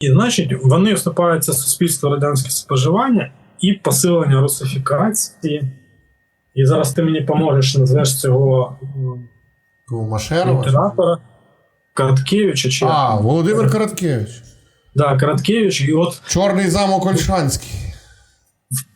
І значить, вони вступають за суспільство радянське споживання і посилення русифікації. І зараз ти мені поможеш, назвеш цього літератора Короткевича чи А? Володимир Короткевич. да, Короткевич, і от Чорний замок Ольшанський.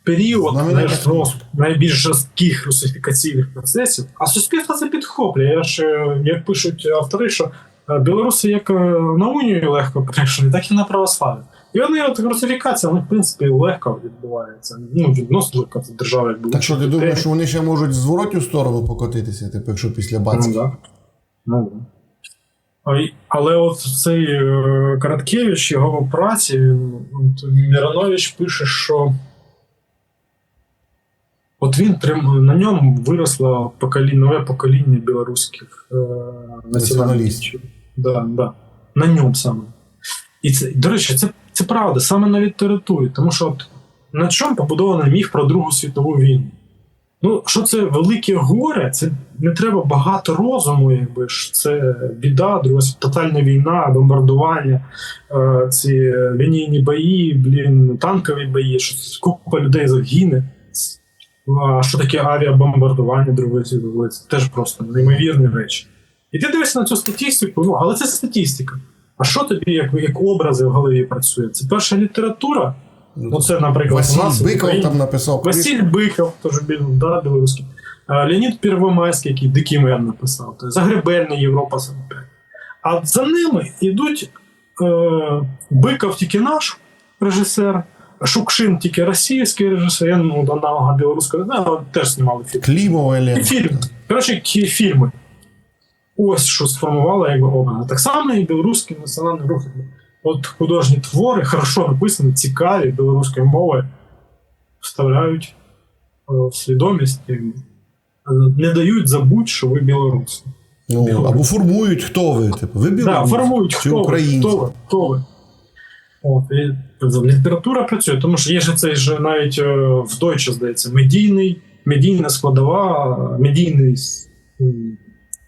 період Знаменитий. найжорст- найбільш жорстких русифікаційних процесів, а суспільство це підхоплює. Я ж, е, як пишуть автори, що білоруси як е, на унію легко прийшли, так і на православ'я. І вони от русифікація, вони, в принципі, легко відбувається. Ну, відносно легко це держава, якби Так що ти думаєш, що вони ще можуть в зворотню сторону покотитися, типу, якщо після Ну, Бацьки? да. Ну, да. Але от цей е, Короткевич, його праці, от Миронович пише, що от він на ньому виросло покоління, нове покоління білоруських е, Націоналістів. Да, да. На ньому саме. І це, до речі, це, це правда, саме на літературі, тому що от на чому побудований міф про Другу світову війну? Ну, що це велике горе, це не треба багато розуму, якби ж це біда, друга тотальна війна, бомбардування, е, ці лінійні бої, блін, танкові бої, що купа людей загине. А що таке авіабомбардування Другої світової? Це теж просто неймовірні речі. І ти дивишся на цю статистику, ну, але це статистика. А що тобі, як, як образи в голові працює? Це перша література. Ну, це, наприклад, у нас Василь Биков Україні. там написав. Василь Биков, теж да, білоруський. Леонід Первомайський, який дикий мер написав. Тобто Загребельний Європа 45. А за ними йдуть е, Биков тільки наш режисер, Шукшин тільки російський режисер, я ну, аналога білоруського але теж знімали фільм. Клімова Елена. фільм. Коротше, фільми. Ось що сформувало якби образ. Так само і білоруський національний рух. От художні твори, хорошо написані, цікаві білоруською мовою, вставляють е, в свідомість, не дають забути, що ви білоруси. Ну, або формують, хто ви. Типу, ви Да, формують, чи хто українці. хто ви, хто ви. От, і література працює, тому що є ж цей же навіть е, в Deutsche, здається, медійний, медійна складова, медійний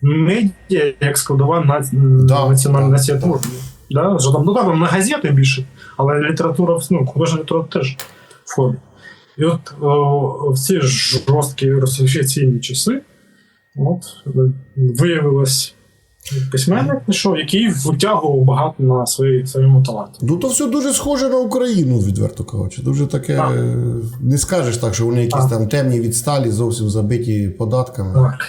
медіа як складова на, Да, національної да, національної. Да? Що там, ну, там на газети більше, але література, ну, художня література теж входить. І от о, в ці жорсткі русифікаційні часи от, виявилось письменник знайшов, який витягував багато на своїй, своєму таланті. Ну, то все дуже схоже на Україну, відверто кажучи. Дуже таке. Так. Не скажеш так, що вони якісь Так. там темні відсталі, зовсім забиті податками. Так.